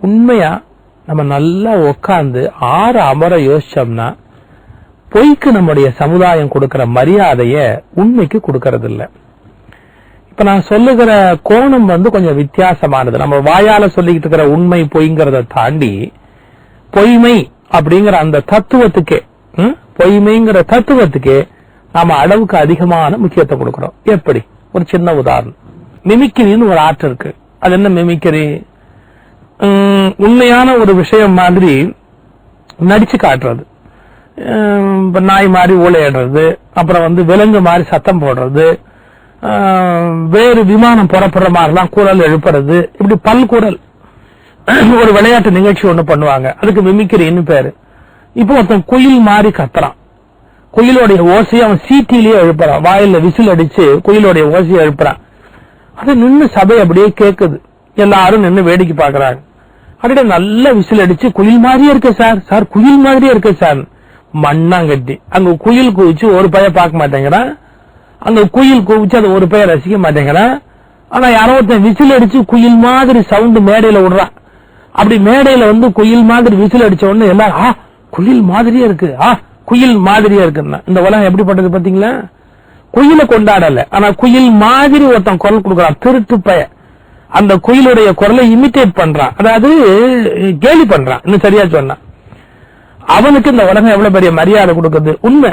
உண்மையா? நம்ம நல்லா உட்கார்ந்து ஆறு அமர யோசிச்சோம்னா பொய்க்கு நம்முடைய சமுதாயம் கொடுக்கிற மரியாதைய உண்மைக்கு கொடுக்கறது இல்ல இப்ப நான் சொல்லுகிற கோணம் வந்து கொஞ்சம் வித்தியாசமானது. நம்ம வாயால சொல்லிக்கிட்டு இருக்கிற உண்மை பொய்ங்கிறத தாண்டி பொய்மை அப்படிங்கிற அந்த தத்துவத்துக்கே பொய்மைங்கிற தத்துவத்துக்கே நாம அளவுக்கு அதிகமான முக்கியத்துவம் கொடுக்கிறோம். எப்படி? ஒரு சின்ன உதாரணம். மிமிக்கிரின்னு ஒரு ஆர்ட் இருக்கு. அது என்ன மிமிக்கிரி? உண்மையான ஒரு விஷயம் மாதிரி நடிச்சு காட்டுறது. இப்போ நாய் மாதிரி ஊழையிடுறது அப்புறம் வந்து விலங்கு மாதிரி சத்தம் போடுறது வேறு விமானம் புறப்படுற மாதிரிலாம் குரல் எழுப்புறது இப்படி பல்குரல். ஒரு விளையாட்டு நிகழ்ச்சி ஒன்று பண்ணுவாங்க. அதுக்கு மிமிக்கிரின்னு பேரு. இப்போ ஒருத்தன் குயில் மாதிரி கத்துறான். குயிலோடைய ஓசையை அவன் சீட்டிலேயே எழுப்புறான். வாயில விசில் அடிச்சு குயிலோடைய ஓசையை எழுப்புறான். அது நின்று சபை அப்படியே கேட்குது எல்லாரும் நின்று வேடிக்கை பார்க்கறாங்க அப்படியே நல்ல விசில் அடிச்சு குயில் மாதிரியே இருக்கு சார். சார் குயில் மாதிரியே இருக்கு சார். மண்ணாங்கட்டி. அங்க குயில் குவிச்சு ஒரு பையன் பார்க்க மாட்டேங்கிறான் அங்க குயில் குவிச்சு அதை ஒரு பைய ரசிக்க மாட்டேங்கிறான் ஆனா யாரோ ஒருத்தன் விசில் அடிச்சு குயில் மாதிரி சவுண்டு மேடையில விடுறான் அப்படி மேடையில வந்து குயில் மாதிரி விசில் அடிச்ச உடனே எல்லாரும் ஆ குயில் மாதிரியே இருக்கு. ஆ குயில் மாதிரியே இருக்குன்னா. இந்த உலகம் எப்படிப்பட்டது பாத்தீங்களா? குயில கொண்டாடல. ஆனா குயில் மாதிரி ஒருத்தன் குரல் கொடுக்கறான். திருட்டு பய. அந்த குயிலுடைய குரலை இமிட்டேட் பண்றான். அதாவது கேலி பண்றான். இன்னும் சரியா சொன்னான் அவனுக்கு இந்த உலகம் எவ்வளவு பெரிய மரியாதை கொடுக்குது? உண்மை.